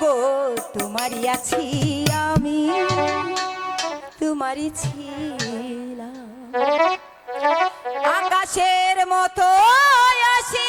গো তোমারই আছি আমি তোমারই ছিলাম। আকাশের মতো আসি